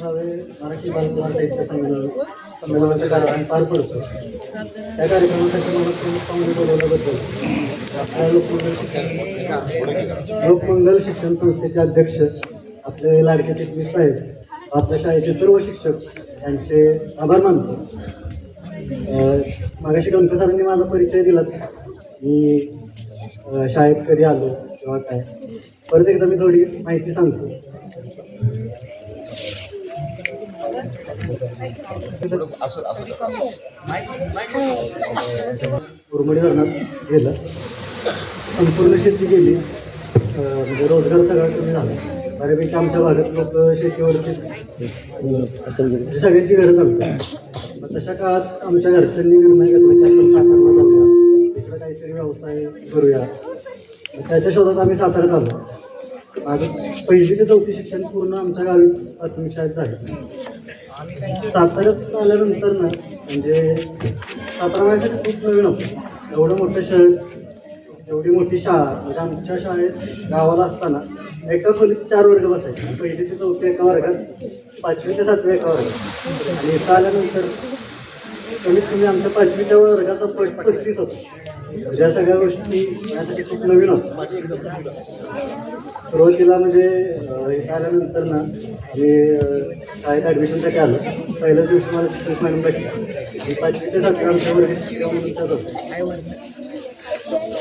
भावे मराठी बालकुमार साहित्य संमेलन संमेलनाचं कार्यक्रम पार पडतो. त्या कार्यक्रमासाठी मला प्रमुख पाहुणे बोलवल्याबद्दल आपल्या लोकमंगल शिक्षण लोकमंगल शिक्षण संस्थेचे अध्यक्ष आपले लाडके चिटणीस साहेब आपल्या शाळेचे सर्व शिक्षक यांचे आभार मानतो. मागाशी डोंके सरांनी माझा परिचय दिलाच. मी शाळेत कधी आलो किंवा काय. परत एकदा मी थोडी माहिती सांगतो. उरमडी धरणात गेलं संपूर्ण शेती गेली म्हणजे रोजगार सगळा कमी झाला बऱ्यापैकी आमच्या भागात लोक शेतीवरती सगळ्याची सगळ्यांची घरं मग तशा काळात आमच्या घरच्यांनी निर्णय घेतला की आपण सातारला जाऊया तिकडं काहीतरी व्यवसाय करूया त्याच्या शोधात आम्ही साताऱ्यात आलो माझं पहिली ते चौथी शिक्षण पूर्ण आमच्या गावी प्राथमिक शाळेत झालं साताऱ्यात आल्यानंतर ना म्हणजे सातारा माझ्यासाठी खूप नवीन होतं एवढं मोठं शहर एवढी मोठी शाळा म्हणजे आमच्या शाळेत गावाला असताना एका खोलीत चार वर्ग बसायचे. पहिली ते चौथी एका वर्गात पाचवी ते सातवी एका वर्गात. आणि इथं आल्यानंतर कमीत कमी आमच्या पाचवीच्या वर्गाचा पट पस्तीस होता. या सगळ्या गोष्टी यासाठी खूप नवीन होत सुरुवातीला म्हणजे इथं आल्यानंतर ना मी शाळेत ॲडमिशनसाठी आलो. पहिल्याच दिवशी मला शिक्षक मॅडम भेटली. मी पाचवी ते सातवी आमच्या वर्ग म्हणून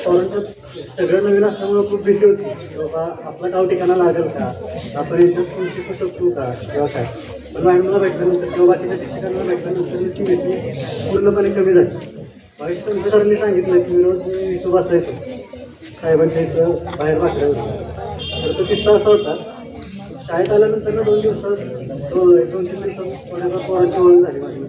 परंतु सगळं नवीन असल्यामुळं खूप भीती होती. की बाबा आपलं गाव ठिकाणा लागेल का? आपण याच्यात पण शिकू शकतो का किंवा काय? पण मॅडमला भेटल्यानंतर किंवा बाकीच्या शिक्षकांना भेटल्यानंतर ती भीती पूर्णपणे कमी झाली. मगाशी तुमच्या सरांनी सांगितलं की मी रोज इथं बसायचो. साहेबांच्या इथं बाहेर बाकड्यावर तर तो किस्सा असा होता शाळेत आल्यानंतर ना दोन दिवसात हो, एक दोन तीन दिवसात थोड्याफार पोरांची ओळख झाली माझी.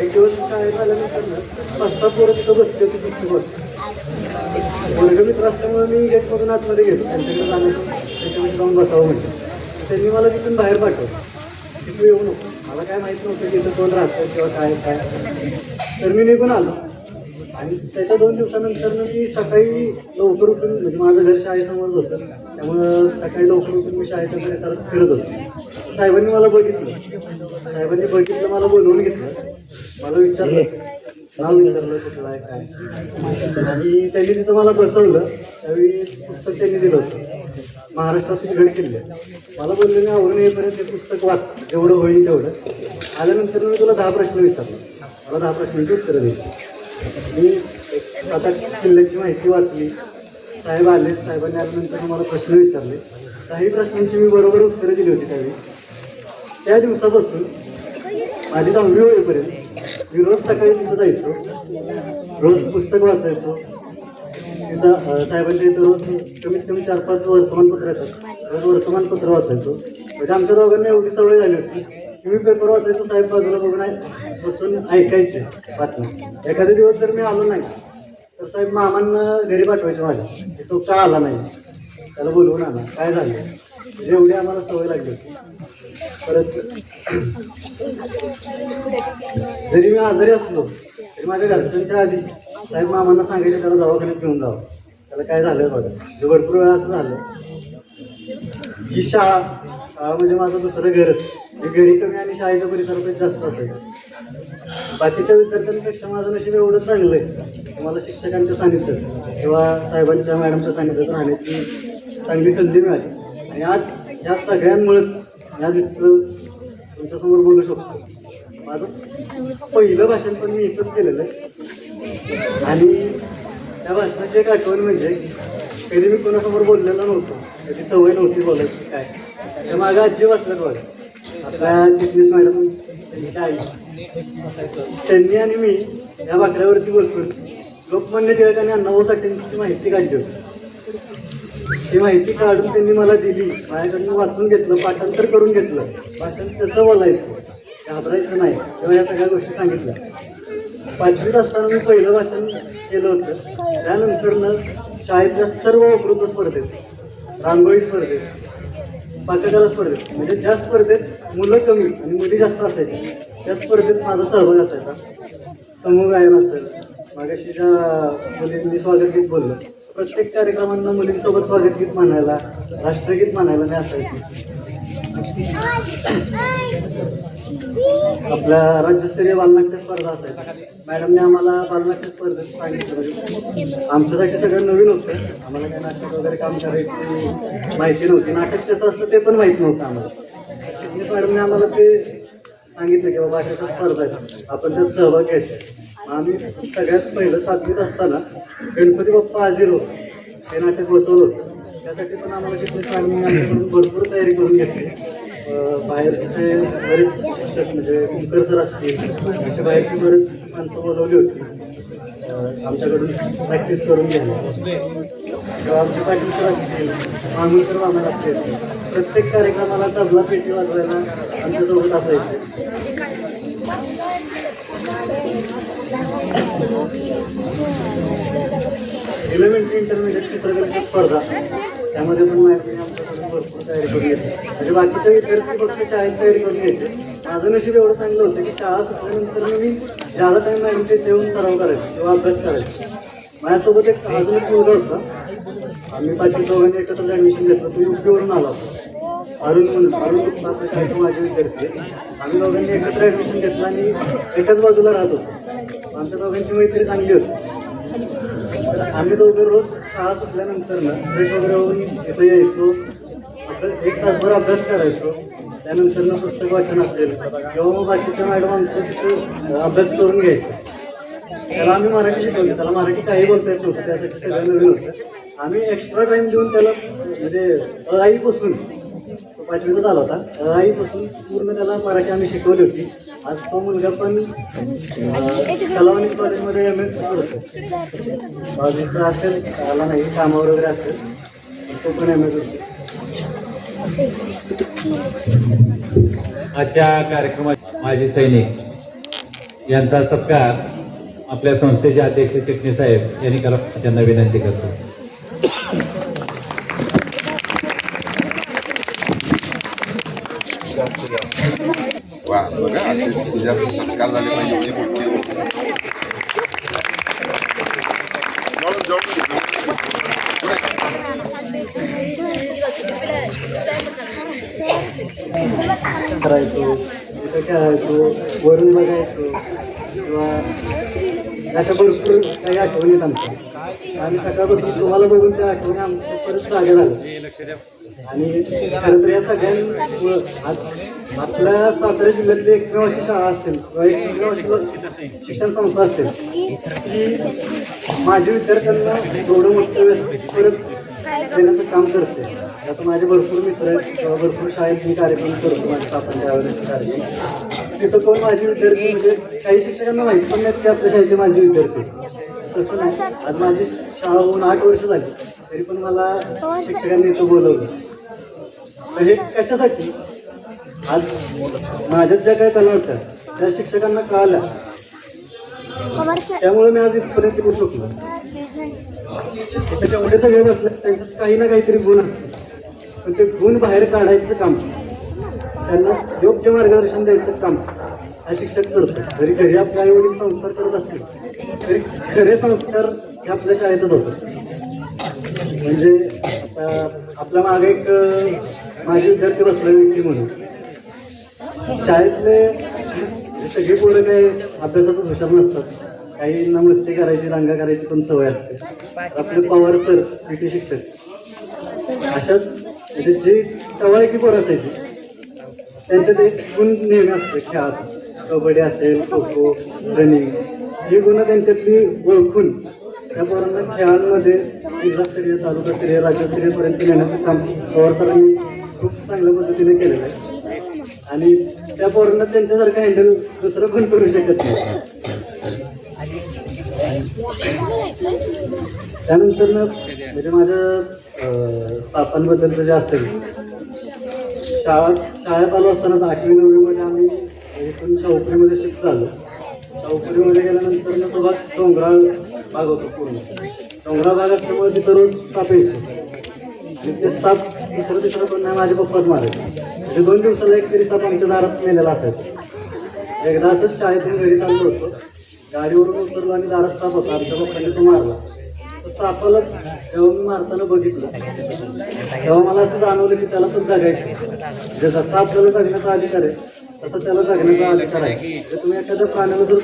एक दिवस शाळेत आल्यानंतर ना पाच सहा पोरं बसते ती होती पुस्तक वाचत वर्ग मित्र असल्यामुळे मी गेटमधून आतमध्ये गेलो. त्यांच्याकडे जाण्याचं त्यांच्यामध्ये जाऊन बसावं म्हणजे त्यांनी मला तिथून बाहेर पाठवलं. तिथून येऊ नको. मला काय माहीत नव्हतं की इथं कोण राहतं किंवा काय काय. तर मी निघून आलो. आणि त्याच्या दोन दिवसानंतर मी सकाळी लवकर उठून म्हणजे माझं घर शाळेसमोरच होतं. त्यामुळं सकाळी लवकर उठून मी शाळेच्या परिसरात फिरत होतो. साहेबांनी मला बघितलं. साहेबांनी बघितलं मला बोलवून घेतलं. मला विचारलं नाव विचारलं कुठलं आहे काय? आणि त्यांनी तिथं मला बसवलं. त्यावेळी पुस्तक त्यांनी दिलं होतं. महाराष्ट्रातील गड किल्ले मला बोलले मी आवडून येईपर्यंत ते पुस्तक वाच. जेवढं होईल तेवढं. आल्यानंतर मी तुला दहा प्रश्न विचारले. मला दहा प्रश्नांची उत्तरं द्यायची मी सात आठ माहिती वाचली. साहेब आले साहेबांनी आल्यानंतर मला प्रश्न विचारले. काही प्रश्नांची मी बरोबर उत्तरं दिली होती त्यावेळी. त्या दिवसापासून माझी दहावी होईपर्यंत मी रोज सकाळी तिथं जायचो. रोज पुस्तक वाचायचो. तिथं साहेबांच्या इथं रोज कमीत कमी चार पाच वर्तमानपत्र येतात. रोज वर्तमानपत्र वाचायचो. म्हणजे आमच्या दोघांना एवढी सवय झाली होती. की मी पेपर वाचायचो साहेब बाजूला बघून ऐ- बसून ऐकायचे बातम्या. एखादा दिवस जर मी आलो नाही तर साहेब मामांना घरी पाठवायचे माझ्या. तो का आला नाही? त्याला बोलवून आला काय झालं? म्हणजे एवढी आम्हाला सवय लागली होती. परत जरी मी आजारी असलो तरी माझ्या घरच्यांच्या आधी साहेब मामांना सांगायचे त्याला दवाखान्यात घेऊन जावं त्याला काय झालं बघा. म्हणजे भरपूर वेळा असं झालं. ही शाळा शाळा म्हणजे माझं दुसरं घरच घरी कमी आणि शाळेच्या परिसरातच जास्त असायचं बाकीच्या विद्यार्थ्यांपेक्षा माझं नशीब एवढं चांगलं आहे. मला शिक्षकांच्या सानिध्यात किंवा साहेबांच्या मॅडमच्या सानिध्यात राहण्याची चांगली संधी मिळाली. आणि आज या सगळ्यांमुळेच या आज तुमच्यासमोर बोलू शकतो. माझं पहिलं भाषण पण मी इथंच केलेलं आहे. आणि त्या भाषणाची एक आठवण म्हणजे कधी मी कोणासमोर बोललेलं नव्हतो कधी सवय नव्हती बोलायची काय. त्या माझ्या आजी वाचल्यात बघा. आपल्या चिटणीस मॅडम त्यांची आई. त्यांनी आणि मी या बाकड्यावरती बसून लोकमान्य टिळकांनी अण्णाभाऊ साठेंची माहिती काढली होती. ती माहिती काढून त्यांनी मला दिली. माझ्याकडनं वाचून घेतलं पाठांतर करून घेतलं. भाषण कसं बोलायचं घाबरायचं नाही तेव्हा या सगळ्या गोष्टी सांगितल्या. पाचवीत असताना मी पहिलं भाषण केलं होतं. त्यानंतरनं शाळेतल्या सर्व वक्तृत्व स्पर्धेत रांगोळी स्पर्धेत पाककला स्पर्धेत. म्हणजे ज्या स्पर्धेत मुलं कमी आणि मुली जास्त असायच्या त्या स्पर्धेत माझा सहभाग असायचा. समूह गायन असायचं. मागाशी ज्या मुलींनी स्वागत गीत बोललं प्रत्येक कार्यक्रमांना मुलींसोबत स्वागत गीत म्हणायला राष्ट्रगीत म्हणायला मी असायचो आपल्या राज्यस्तरीय बालनाट्य स्पर्धा असायच्या मॅडमने आम्हाला बालनाट्य स्पर्धेत सांगितलं. आमच्यासाठी सगळं नवीन होतं. आम्हाला काही नाटक वगैरे काम करायची माहिती नव्हती. नाटक कसं असतं ते पण माहीत नव्हतं आम्हाला. मॅडमने आम्हाला ते सांगितलं की बाबा अशा स्पर्धा आहेत. आपण त्यात सहभाग घ्यायचा आम्ही सगळ्यात पहिलं सातवीत असताना गणपती बाप्पा हजेर होतो हे नाटक बसवलं होतं. त्यासाठी पण आम्हाला चिटणीस मॅडमने आमच्याकडून भरपूर तयारी करून घेतली. बाहेरचे बरेच शिक्षक म्हणजे कुंकर सर असतील असे बाहेरची बरेच माणसं बोलवली होती. आमच्याकडून प्रॅक्टिस करून घ्यायला. किंवा आमचे पाटील सर असतील मामुलकर मामा असतील प्रत्येक कार्यक्रमाला तबला पेटी वाजवायला आमच्यासोबत असायचे. एलिमेंटरी इंटरमिडिएट सगळ्यांची स्पर्धा. त्यामध्ये पण माहिती आमच्याकडून भरपूर तयारी करून घेतली म्हणजे बाकीच्या विद्यार्थी फक्त शाळेत तयारी करून घ्यायचे माझं नशीब एवढं चांगलं होतं की शाळा सुटल्यानंतर मी ज्यादा टाईम मॅडमच्या ते येऊन सराव करायचं किंवा अभ्यास करायचं. माझ्यासोबत एक अजून एक मुलगा होता. आम्ही पाचवी दोघांनी एकत्र ॲडमिशन घेतलं. तुम्ही उपयोगून आला होता. अरुण म्हणून अरुण माझे विद्यार्थी आम्ही दोघांनी एकत्र ॲडमिशन घेतलं आणि एकाच बाजूला राहतो. आमच्या दोघांची मैत्री चांगली होती. तर आम्ही दोघं रोज शाळा सुटल्यानंतर ना फ्रेश वगैरे होऊन इथं यायचो. एक तासभर अभ्यास करायचो. त्यानंतर ना पुस्तक वाचन असेल. किंवा मग बाकीच्या मॅडम आमच्या तिथे अभ्यास करून घ्यायचे त्याला आम्ही मराठी शिकवली. त्याला मराठी काही बोलता येत नव्हतं. त्यासाठी सगळं नवीन होतं. आम्ही एक्स्ट्रा टाइम देऊन त्याला म्हणजे आईपासून बसून पाचवीचा आला होता. आईपासून पूर्ण त्याला मराठी आम्ही शिकवली होती. आज तो मुलगा पण कलावणी कॉलेजमध्ये एम एस होतो. असेल आला नाही कामावर वगैरे असेल तो पण एम एस होतो. आजच्या कार्यक्रमात माजी सैनिक यांचा सत्कार आपल्या संस्थेचे अध्यक्ष चिटणीसाहेब यांनी करा त्यांना विनंती करतो. बघा असे तुझ्या संस्कार झाले पाहिजे एवढी मोठी गोष्ट. करायचो वरून बघायचो किंवा अशा भरपूर काही आठवणी येत आमच्या आणि सकाळपासून तुम्हाला बघून त्या आठवणी आमच्या परत जागे झाल्या आणि खरं तर या सगळ्यांमुळं आज आपल्या सातारा जिल्ह्यातली एकमेव अशी शाळा असेल किंवा एकमेव शिक्षण संस्था असेल की माझ्या विद्यार्थ्यांना एवढं मोठं परत देण्याचं काम करते. आता माझे भरपूर मित्र आहेत भरपूर शाळेत मी कार्यक्रम करतो माझ्या सातारा त्यावेळेस कार्यक्रम. तिथं कोण माझे विद्यार्थी म्हणजे काही शिक्षकांना माहीत पण नाही की आपल्या शाळेचे माझे विद्यार्थी तसं नाही. आज माझी शाळा होऊन आठ वर्ष झाली तरी पण मला शिक्षकांनी इथं बोलवलं. म्हणजे हे कशासाठी? आज माझ्यात ज्या काही त्याला होत्या त्या शिक्षकांना कळाल्या. त्यामुळे मी आज इथपर्यंत येऊ शकलो त्याच्या एवढे सगळे बसले त्यांच्यात काही ना काहीतरी गुण असते पण ते गुण बाहेर काढायचं काम त्यांना योग्य मार्गदर्शन द्यायचं काम हा शिक्षक करतो. जरी घरी आपल्या आई वडील संस्कार करत असतील तरी खरे संस्कार हे आपल्या शाळेतच होतात. म्हणजे आपल्या मागे एक माझी माझे विद्यार्थी बसले विक्री म्हणून. शाळेतले सगळी पोरं काही अभ्यासातच हुशार नसतात. काही मस्ती करायची दांगा करायची पण सवय असते. आपले पवार सर पीटी शिक्षक. अशाच म्हणजे जी टवाळकी पोरं असायची त्यांच्यात एक गुण नेहमी असते खेळात कबड्डी असेल खो खो रनिंग ही गुण त्यांच्यातली ओळखून त्या पोरांना खेळांमध्ये जिल्हास्तरीय तालुकास्तरीय राज्यस्तरीयपर्यंत नेण्याचं काम पवार सरांनी खूप चांगल्या पद्धतीने केलेलं आहे. आणि त्या पोरांना त्यांच्यासारखं हँडल दुसरं पण करू शकत नाही. त्यानंतर ना म्हणजे माझ्या अं, जे असेल शाळा शाळा चालू असताना आठवी नववीमध्ये आम्ही म्हणजे इथून शाहूपुरीमध्ये शिफ्ट झालो. शाहूपुरीमध्ये गेल्यानंतर ना तो भाग डोंगराळ भाग होतो पूर्ण. डोंगराळ भाग असल्यामुळे तिथं रोज साप यायचे. आणि ते साप दुसरं तिसरं पण नाही माझे पप्पाच मारायचे. म्हणजे दोन दिवसाला एक तरी साप आमच्या दारात मेलेला असायचा एकदा असंच शाळेतून घरी चाललो होतो. गाडीवरून उतरलो आणि दारात साप होता. आमच्या पप्पाने तो मारला. तर सापाला जेव्हा मी मारताना बघितलं तेव्हा मला असं जाणवलं की त्याला पण जगायचं जे जसा आपल्याला जगण्याचा अधिकार आहे तसं त्याला जगण्याचा अधिकार आहे. तुम्ही एखाद्या प्राण्याला जर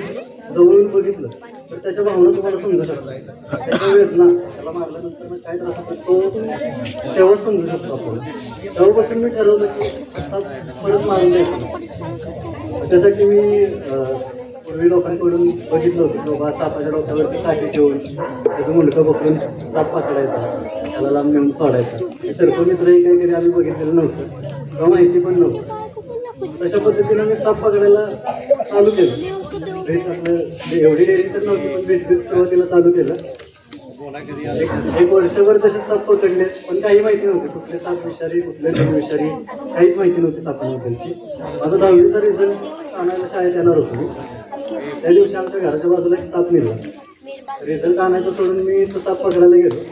जवळून बघितलं तर त्याच्या भावना तुम्हाला समजू शकतात त्याच्या वेदना त्याला मारल्यानंतर काय त्रास होतो तो तेव्हाच समजू शकतो आपण. तेव्हापासून मी ठरवलं की आता परत मारून द्यायचं. त्यासाठी मी पूर्वी लोकांकडून बघितलं होतं की बाबा सापाच्या डोक्यावरती काठी ठेवून त्याचं मुलगा पकडून साप पकडायचा. त्याला लांब नेऊन सोडायचा. हे सर्व मित्रही काही तरी आम्ही बघितलेलं नव्हतं. किंवा माहिती पण नव्हतं. तशा पद्धतीनं मी साप पकडायला चालू केलं. भेट आपलं एवढी डेअरी तर नव्हती पण भेट भेट सुरुवातीला चालू केलं. एक एक वर्षभर तसे साप पकडले पण काही माहिती नव्हती कुठले साप विषारी कुठले दोन विषारी काहीच माहिती नव्हती सापांबद्दलची. माझा दहावीचा रिझल्ट आणायला शाळेत येणार होतो मी. त्या दिवशी आमच्या घराच्या बाजूला एक साप निघाला. रिझल्ट आणायचं सोडून मी तो साप पकडायला गेलो.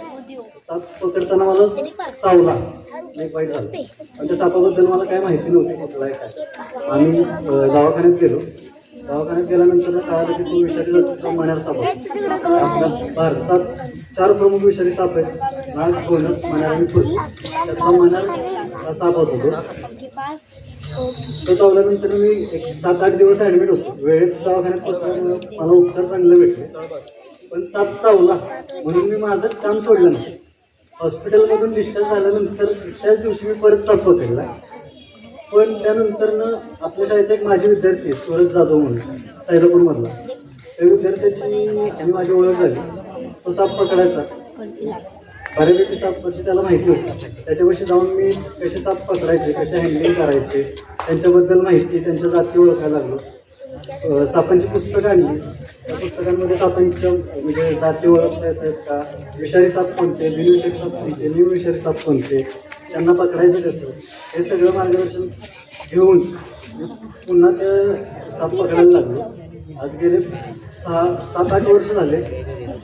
साप पकडताना मला चावला. नाही वाईट झालं. पण त्या सापाबद्दल मला काय माहिती नव्हती कुठला आहे काय. आम्ही दवाखान्यात गेलो. दवाखान्यात गेल्यानंतर कळालं की तो विषारी जातीचा मण्यार साप आपल्या भारतात चार प्रमुख विषारी साप आहेत. नाग घोणस मण्यार आणि फुस त्यातला मण्यार हा साप होता तो तो चावल्यानंतर मी एक सात आठ दिवस ॲडमिट होतो. वेळेत दवाखान्यात पोहोचल्यामुळे मला उपचार चांगले भेटले. पण साप चावला म्हणून मी माझं काम सोडलं नाही. हॉस्पिटलमधून डिस्चार्ज झाल्यानंतर त्याच दिवशी मी परत साप पकडला. पण त्यानंतर ना आपल्या शाळेचा एक माझे विद्यार्थी सूरज जाधव म्हणून सैरापूरमधला त्या विद्यार्थ्याची आणि माझी ओळख झाली. तो साप पकडायचा. बऱ्यापैकी साप कशी त्याला माहिती होती. त्याच्यापाशी जाऊन मी कसे साप पकडायचे कसे हँडलिंग करायचे त्यांच्याबद्दल माहिती त्यांच्या जाती ओळखायला लागलो. सापांची पुस्तकं आणली. त्या पुस्तकांमध्ये सापांच्या म्हणजे जाती ओळखता येत आहेत का? विषारी साप कोणते? बिनविषारी साप कोणते? निर्विषारी साप कोणते? त्यांना पकडायचं कसं? हे सगळं मार्गदर्शन घेऊन पुन्हा ते साप पकडायला लागलो. आज गेले सहा सात आठ वर्ष झाले.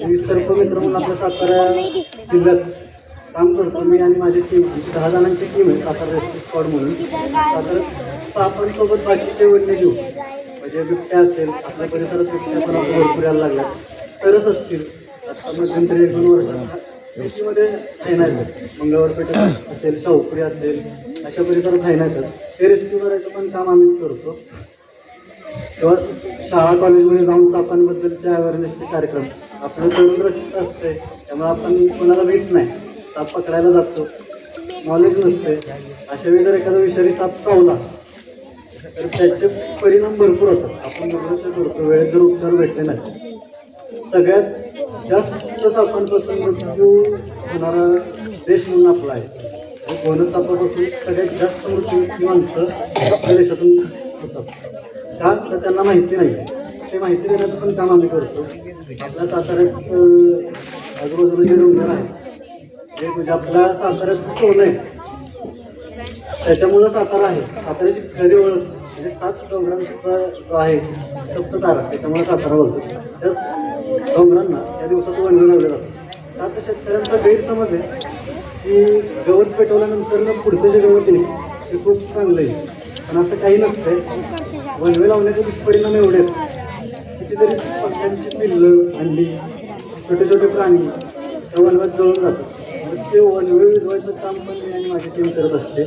मी सर्पमित्र म्हणून आपल्या सातारा जिल्ह्यात काम करतो. मी आणि माझी टीम दहा जणांची टीम आहे सातारा रेस्क्यू स्क्वॉड म्हणून. सातारा सापांसोबत बाकीचे वन्यजीव म्हणजे बिबट्या असेल आपल्या परिसरात बिबट्या पण आपण भरपूर यायला लागल्या तरच असतील. आता मध्यंतरी एक दोन वर्षात कृषीमध्ये हायना येतात मंगळवारपेठेत असेल शाहूपुरी असेल अशा परिसरात हायना येतात ते रेस्क्यू करायचं पण काम आम्हीच करतो. तेव्हा शाळा कॉलेजमध्ये जाऊन सापांबद्दलचे अवेअरनेसचे कार्यक्रम. आपलं तरुण रचित असते त्यामुळे आपण कोणाला भेट नाही. साप पकडायला जातो. नॉलेज नसते. अशा वेळी जर एखादा विषारी साप चावला तर त्याचे परिणाम भरपूर होतात. आपण दुर्लक्ष करतो वेळेत जर उपचार भेटले नाही. सगळ्यात जास्त सापांपासून मृत्यू होणारा देश म्हणून आपला आहे. आणि सापापासून सगळ्यात जास्त मृत्यू माणसं आपल्या देशातून होतात. का तर त्यांना माहिती नाही. ते माहिती देण्याचं पण काम आम्ही करतो. आपल्या साताऱ्यात आजूबाजूला जे डोंगर आहे जे म्हणजे आपल्या साताऱ्यात सोनं आहे त्याच्यामुळं सातारा आहे. साताऱ्याची खरी ओळख म्हणजे सात डोंगरांचा जो आहे सप्ततारा त्याच्यामुळे सातारा बोलतो. त्याच डोंगरांना त्या दिवसात वनवे लावले जातं सात शेतकऱ्यांचा गैरसमज आहे की गवत पेटवल्यानंतर पुढचं जे गवत आहे ते खूप चांगलं आहे. पण असं काही नसतंय. वनवे लावण्याचे दुष्परिणाम एवढे कितीतरी पक्ष्यांची पिल्लं अंडी छोटे छोटे प्राणी त्या वनव्यात जळून जातात. ते वनवे विजवायचं काम पण मी आणि माझी टीम करत असते.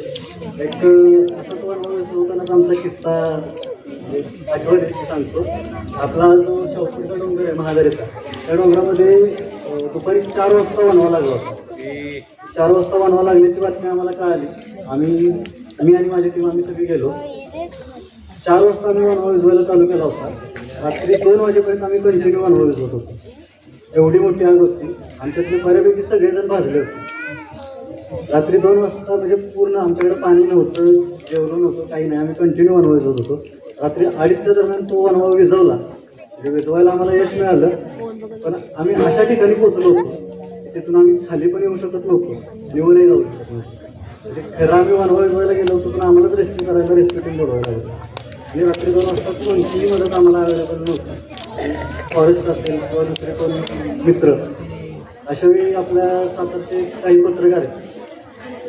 एक अं, असाच वनवा विजवतानाच आमचा किस्सा म्हणजे आठवण सांगतो. आपला जो शाहपूरचा डोंगर आहे महादरीचा त्या डोंगरामध्ये दुपारी चार वाजता वनवा लागला होता. चार वाजता वनवा लागल्याची बातमी आम्हाला कळाली. आम्ही मी आणि माझी टीम आम्ही सगळी गेलो. चार वाजता आम्ही वनवा विजवायला चालू केला होता. रात्री दोन वाजेपर्यंत आम्ही कंटिन्यू वनवा विजवत होतो. एवढी मोठी आग होती. आणि त्यातले बऱ्यापैकी सगळेजण भाजले होते. रात्री दोन वाजता म्हणजे पूर्ण आमच्याकडे पाणी नव्हतं जेवण नव्हतं काही नाही. आम्ही कंटिन्यू वनवा विजवत होतो. रात्री अडीचच्या दरम्यान तो वनवा विजवला. म्हणजे विजवायला आम्हाला यश मिळालं. पण आम्ही अशा ठिकाणी पोहोचलो होतो तिथून आम्ही खाली पण येऊ शकत नव्हतो. आणि वरही जाऊ शकत नव्हतो. म्हणजे खरं आम्ही वनवा विजवायला गेलो होतो पण आम्हालाच रेस्क्यू करायला रेस्क्यू टीम बोलवायला लागलं. आणि रात्री दोन वाजता कोणतीही मदत आम्हाला अवेलेबल नव्हती. फॉरेस्ट असेल किंवा दुसरे कोण मित्र अशावेळी आपल्या सातारचे काही पत्रकार आहेत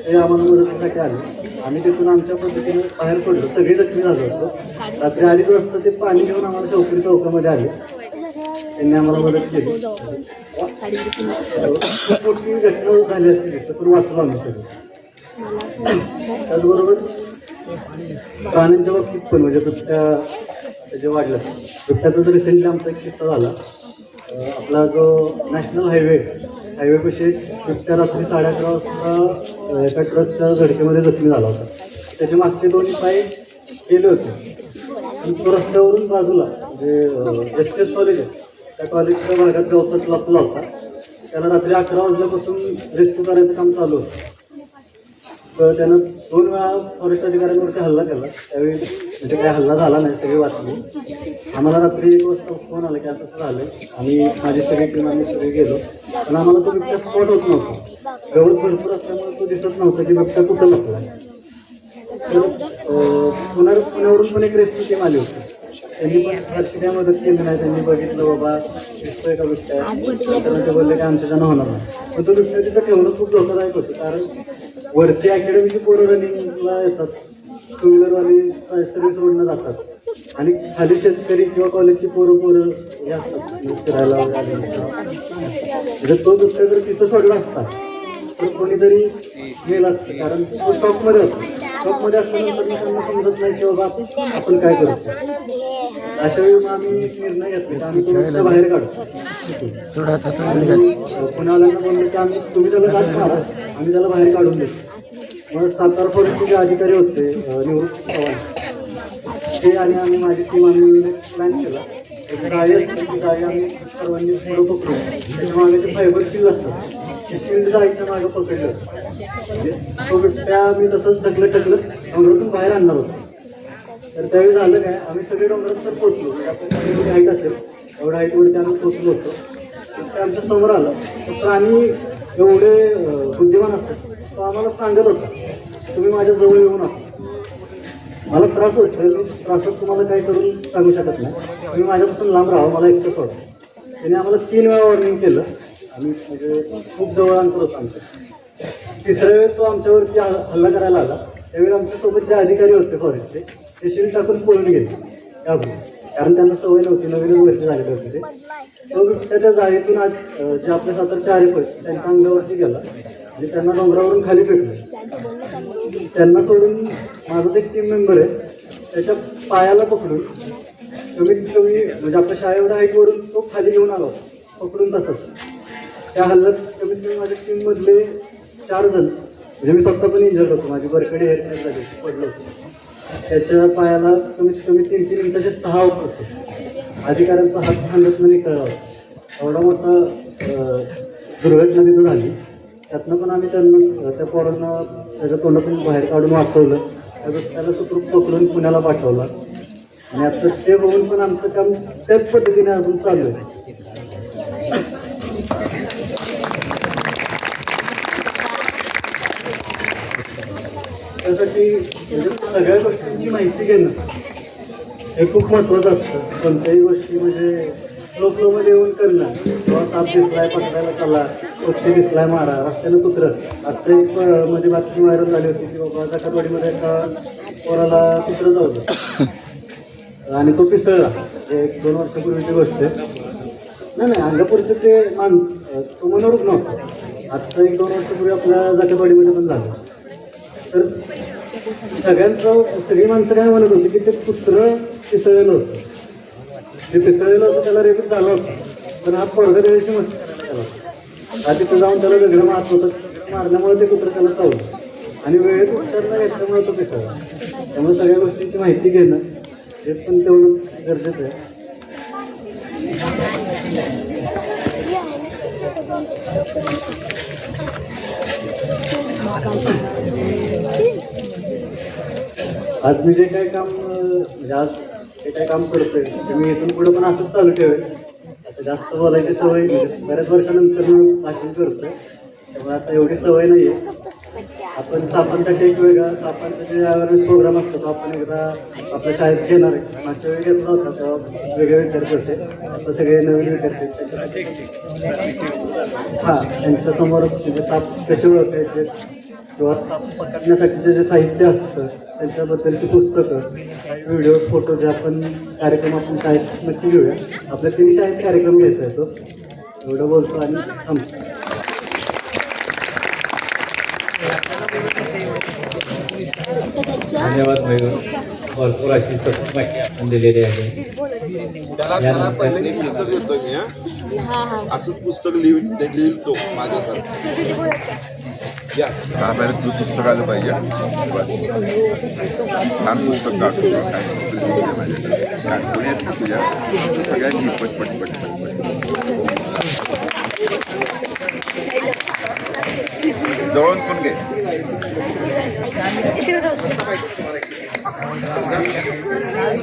ते आम्हाला मदतीसाठी आले. आम्ही तिथून आमच्या पद्धतीने बाहेर पडलो. सगळे जखमी झालो होतो. रात्री अडीच वाजता ते पाणी घेऊन आम्हाला चौकडी चौकामध्ये आले. त्यांनी आम्हाला मदत केली. खूप मोठी घटना झाली असती तिथं, पण वाचलो आम्ही सगळं. त्याचबरोबर प्राण्यांच्या बाबतीत पण म्हणजे बिबट्या जे वाढलं बिबट्याचा रिसेंटली आमचा एक किस्सा झाला आपला जो नॅशनल हायवे हायवेपाशी त्या रात्री साडे अकरा वाजता एका ट्रकच्या धडकेमध्ये जखमी झाला होता. त्याचे मागचे दोन पाय गेले होते. आणि तो रस्त्यावरून बाजूला जे एस टी एस कॉलेज आहे त्या कॉलेजच्या भागात गवतात लपला होता. त्याला रात्री अकरा वाजल्यापासून रेस्क्यू करायचं काम चालू होतं. त्यानं दोन वेळा फॉरेस्ट अधिकाऱ्यांवरती हल्ला केला. त्यावेळी म्हणजे काही हल्ला झाला नाही सगळे वाचले. आम्हाला रात्री एक वाजता फोन आला की असं झालं आम्ही माझी सगळी टीम आम्ही सगळे गेलो. पण आम्हाला तो बिबट्या स्पॉट होत नव्हता. गवत भरपूर असल्यामुळे तो दिसत नव्हता की बिबट्या कुठं लपला तर पुन्हा पुण्यावरून पण एक रेस्क्यू टीम आली होती. त्यांनी पण फारशी काय मदत केली नाही त्यांनी बघितलं बाबा दिसतोय का बिबट्या? तर ते बोलले की आमच्याच्यानं होणार नाही. पण तो बिबट्या तिथं ठेवणं खूप धोकादायक होतं कारण वरती अकॅडमीची पोरं रनिंगला येतात. टू व्हीलरवाली सर्व्हिस रोडनं जातात. आणि खाली शेतकरी किंवा कॉलेजची पोरं पोरं हे असतात. फिरायला वगैरे. म्हणजे तो जर तिथं सोडला असता तर कोणीतरी गेला असतं. कारण तो शॉपमध्ये असतो. शॉपमध्ये मग त्यांना समजत नाही की बाबा आपण काय करतो अशा वेळी आम्ही निर्णय घेतला आम्ही तो बाहेर काढतो. पुण्यावाल्यांना बोललो की आम्ही तुम्ही त्याला आम्ही त्याला बाहेर काढून देतो. मग सातारा फॉरेस्टचे जे अधिकारी होते अं, निवृत्त चव्हाण ते आणि आम्ही माझी टीम आम्ही प्लॅन केला. त्याची जाळी असते ती आम्ही सर्वांनी पुढं पकडून त्याच्यामागे जे फायबर शिल्ड असतात ते शिल्ड जाळीच्या मागे पकडलं. म्हणजे तो बिबट्या आम्ही तसंच ढकलत ढकलत डोंगरातून बाहेर आणणार होतो. तर त्यावेळी झालं काय आम्ही सगळे डोंगरात तर पोचलो म्हणजे आपल्या जेवढी हाईट असेल एवढ्या हाईटवरती आम्ही पोचलो होतो. तर ते आमच्यासमोर आलं. तर प्राणी एवढे बुद्धिमान असतात. तो आम्हाला सांगत होता तुम्ही माझ्या जवळ येऊ नका. मला त्रास होतो मी त्रासात तुम्हाला काही करून सांगू शकत नाही. तुम्ही माझ्यापासून लांब राहा मला एकटं सोडा. त्याने आम्हाला तीन वेळा वॉर्निंग केलं. आणि म्हणजे खूप जवळ अंतर होतं आमचं. तिसऱ्या वेळेस तो आमच्यावरती हल्ला हल्ला करायला आला. त्यावेळी आमच्यासोबत जे अधिकारी होते फॉरेस्टचे ते शिल टाकून पळून गेले. त्यामुळे. कारण त्यांना सवय नव्हती नवीन वर्ष झालेले होते ते. तो त्या जाळीतून आज जे आपल्या सातारचे आरिफ आहेत त्यांच्या अंगावरती गेला. आणि त्यांना डोंगरावरून खाली फेकलं. त्यांना सोडून माझा एक टीम मेंबर आहे. त्याच्या पायाला पकडून कमीत कमी म्हणजे आपल्या शाळेवर हाईटवरून तो खाली घेऊन आला होता. पकडून तसंच. त्या हल्ल्यात कमीत कमी माझ्या टीममधले चार जण म्हणजे मी स्वतः पण इंजर्ड होतो. माझी बरकडे हेअर झाली पडलो होतो. त्याच्या पायाला कमीत कमी तीन तीन मिनिटाचे सहा आऊट होते. अधिकाऱ्यांचा हात हल्लत नाही कळला. होता एवढा मोठा दुर्घटना तिथं झाली. त्यातनं पण आम्ही त्यांना त्या पोरांना त्याच्या तोंडातून बाहेर काढून वाचवलं. त्याचं त्याला सुखरूप पकडून पुण्याला पाठवलं. आणि आता ते बघून पण आमचं काम त्याच पद्धतीने अजून चालू आहे. त्यासाठी म्हणजे सगळ्या गोष्टींची माहिती घेणं हे खूप महत्वाचं असतं. कोणत्याही गोष्टी म्हणजे फ्लोमध्ये येऊन करणं किंवा साप दिसलाय पकडायला चला. पक्षी दिसलाय मारा. रस्त्यानं कुत्रं आता एक म्हणजे मध्ये बातमी व्हायरल झाली होती की बाबा जकातवाडीमध्ये एका पोराला कुत्रं जाऊ आणि तो पिसळला. एक दोन वर्षापूर्वीची गोष्ट आहे. नाही नाही अंगापूरचं ते मान तो मनोरुग्ण नव्हता. आत्ता एक दोन वर्षापूर्वी आपल्या जाटेवाडीमध्ये पण झालं. तर सगळ्यांचं सगळी माणसं काय म्हणत होती की ते कुत्रं पिसळलेलं होतं. ते पिसळलेलं होतं त्याला रेपीट झालं होतं. पण हा पोरगा त्याच्याशी मस्ती करायला तिथं जाऊन त्याला वेगळं मारत होतं. मारल्यामुळे ते कुत्र त्याला चावलं. आणि वेळेत उपचार न घेतल्यामुळे तो पिसळला. त्यामुळे सगळ्या गोष्टींची माहिती घेणं हे पण तेवढं गरजेचं आहे. आज मी जे काही काम म्हणजे आज जे काही काम करतोय? ते मी इथून पुढे पण असंच चालू ठेवेल. आता जास्त बोलायची सवय बऱ्याच वर्षानंतर मी भाषण करतोय. त्यामुळे आता एवढी सवय नाही आहे आपण सापांसाठी एक वेगळा सापांचा जे अवेअरनेस प्रोग्राम असतो तो आपण एकदा आपल्या शाळेत घेणार आहे. मागच्या वेळी घेतला होता तेव्हा वेगळे विद्यार्थी होते. आता सगळे नवीन विद्यार्थी आहेत. त्याच्यासाठी हां त्यांच्यासमोर म्हणजे साप कसे ओळखायचे? किंवा साप पकडण्यासाठीचे जे साहित्य असतं त्यांच्याबद्दलची पुस्तकं व्हिडिओ फोटो जे आपण कार्यक्रम आपण शाळेत नक्की घेऊया. आपल्या तीन शाळेत कार्यक्रम घेता येतो. एवढं बोलतो आणि थांबतो धन्यवाद. भरपूर अशी माहिती आपण दिलेली आहे. त्याला त्याला पहिले मी पुस्तक देतोय मी हा? असंच पुस्तक लिह लिहितो माझ्यासारखं. या. कामेऱ्यात तुझं पुस्तक आलं पाहिजे. छान पुस्तक काढतो. ना तुझ्या सगळ्यांची पट पट पट पट पट जवळून पण घे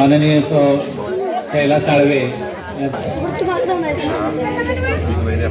माननीय कैलास साळवे महिने